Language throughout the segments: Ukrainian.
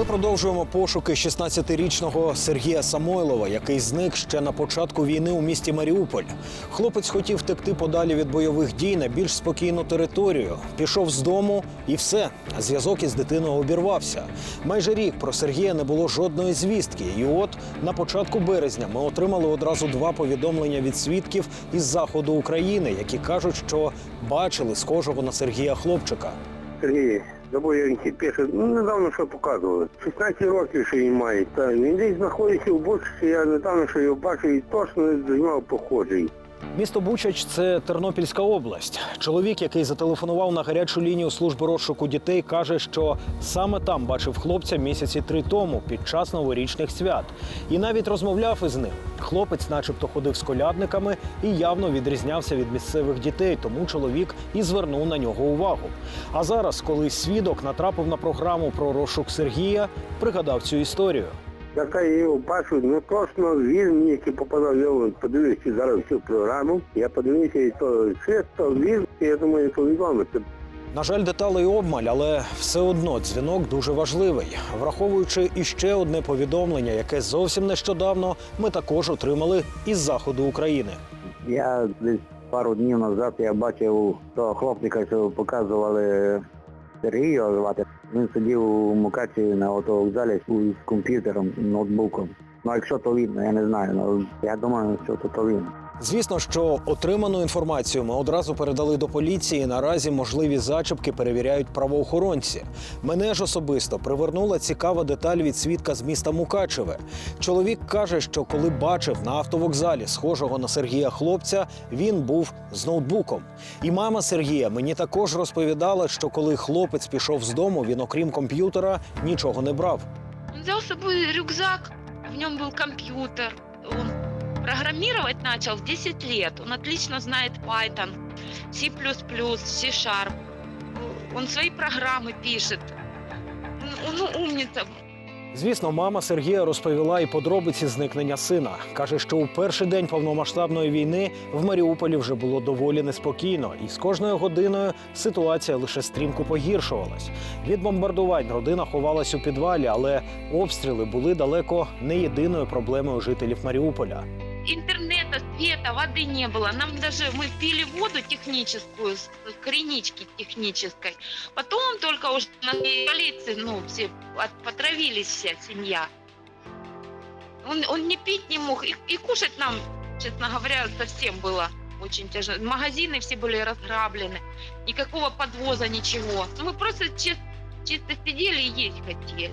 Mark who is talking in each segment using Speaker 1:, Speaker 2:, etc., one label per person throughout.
Speaker 1: Ми продовжуємо пошуки 16-річного Сергія Самойлова, який зник ще на початку війни у місті Маріуполь. Хлопець хотів втекти подалі від бойових дій на більш спокійну територію. Пішов з дому і все. Зв'язок із дитиною обірвався. Майже рік про Сергія не було жодної звістки. І от на початку березня ми отримали одразу два повідомлення від свідків із заходу України, які кажуть, що бачили схожого на Сергія хлопчика.
Speaker 2: Сергій, Забоянки пише, ну недавно що показували. 16 років ще й має. Та він десь знаходиться у Бучці, я недавно що його бачив і точно до нього похожий.
Speaker 1: Місто Бучач це Тернопільська область. Чоловік, який зателефонував на гарячу лінію служби розшуку дітей, каже, що саме там бачив хлопця місяці три тому під час новорічних свят, і навіть розмовляв із ним. Хлопець, начебто, ходив з колядниками і явно відрізнявся від місцевих дітей, тому чоловік і звернув на нього увагу. А зараз, коли свідок натрапив на програму про розшук Сергія, пригадав цю історію.
Speaker 2: Яка я його бачу, ну точно він який попадав, я подивився зараз всю програму. Я подивився, і то чисто він, і я думаю, то відомо.
Speaker 1: На жаль, деталей обмаль, але все одно дзвінок дуже важливий, враховуючи іще одне повідомлення, яке зовсім нещодавно ми також отримали із заходу України.
Speaker 2: Я десь пару днів назад я бачив того хлопчика, що показували Сергію звати. Він сидів у Мукаці на автовокзалі з комп'ютером, ноутбуком. Ну якщо то видно, я не знаю. але я думаю, що то, то він.
Speaker 1: Звісно, що отриману інформацію ми одразу передали до поліції. Наразі можливі зачіпки перевіряють правоохоронці. Мене ж особисто привернула цікава деталь від свідка з міста Мукачеве. Чоловік каже, що коли бачив на автовокзалі схожого на Сергія хлопця, він був з ноутбуком. І мама Сергія мені також розповідала, що коли хлопець пішов з дому, він, окрім комп'ютера, нічого не брав.
Speaker 3: Он взял с собой рюкзак, в нем был компьютер. Он программировать начал в 10 лет. Он отлично знает Python, C++, C-Sharp. Он свои программы пишет. Он, он.
Speaker 1: Звісно, мама Сергія розповіла і подробиці зникнення сина. каже, що у перший день повномасштабної війни в Маріуполі вже було доволі неспокійно, і з кожною годиною ситуація лише стрімко погіршувалась. Від бомбардувань родина ховалась у підвалі, але обстріли були далеко не єдиною проблемою жителів Маріуполя.
Speaker 3: Интернета, света, воды не было. Нам даже мы пили воду техническую, с кринички технической. Потом только уже на полиции, ну, все от- потравились вся семья. Он, он не пить не мог, и, и кушать нам, честно говоря, совсем было очень тяжело. Магазины все были разграблены, никакого подвоза, ничего. Ну, Мы просто чис- чисто сидели и есть хотели.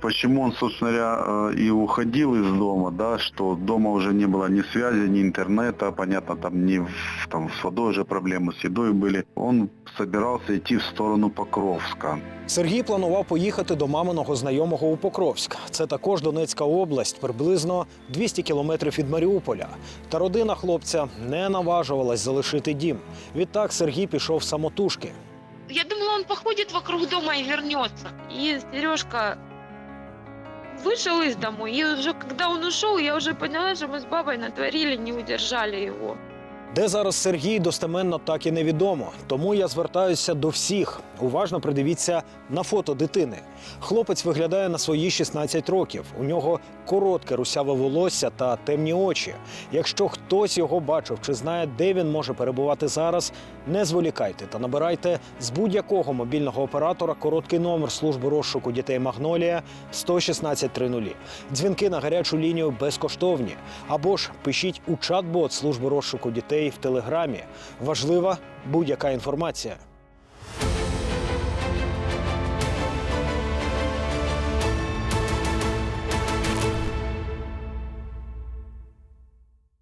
Speaker 4: Почему он, собственно говоря, э, и уходил из дома, да, что дома уже не было ни связи, ни интернета, понятно, там ни в- там, с водой уже проблемы, с едой были. Он собирался идти в сторону Покровска.
Speaker 1: Сергій планував поїхати до маминого знайомого у Покровськ. Це також Донецька область, приблизно 200 кілометрів від Маріуполя. Та родина хлопця не наважувалась залишити дім. Відтак Сергій пішов самотужки.
Speaker 3: Я думала, он походит вокруг дома и вернется. И Сережка вышел из дому. И уже когда он ушел, я уже поняла, что мы с бабой натворили, не удержали его.
Speaker 1: Де зараз Сергій достеменно так і невідомо. Тому я звертаюся до всіх. Уважно придивіться на фото дитини. Хлопець виглядає на свої 16 років. У нього коротке русяве волосся та темні очі. Якщо хтось його бачив чи знає, де він може перебувати зараз, не зволікайте та набирайте з будь-якого мобільного оператора короткий номер служби розшуку дітей Магнолія 11630. Дзвінки на гарячу лінію безкоштовні. Або ж пишіть у чат-бот служби розшуку дітей в телеграмі. Важлива будь-яка інформація.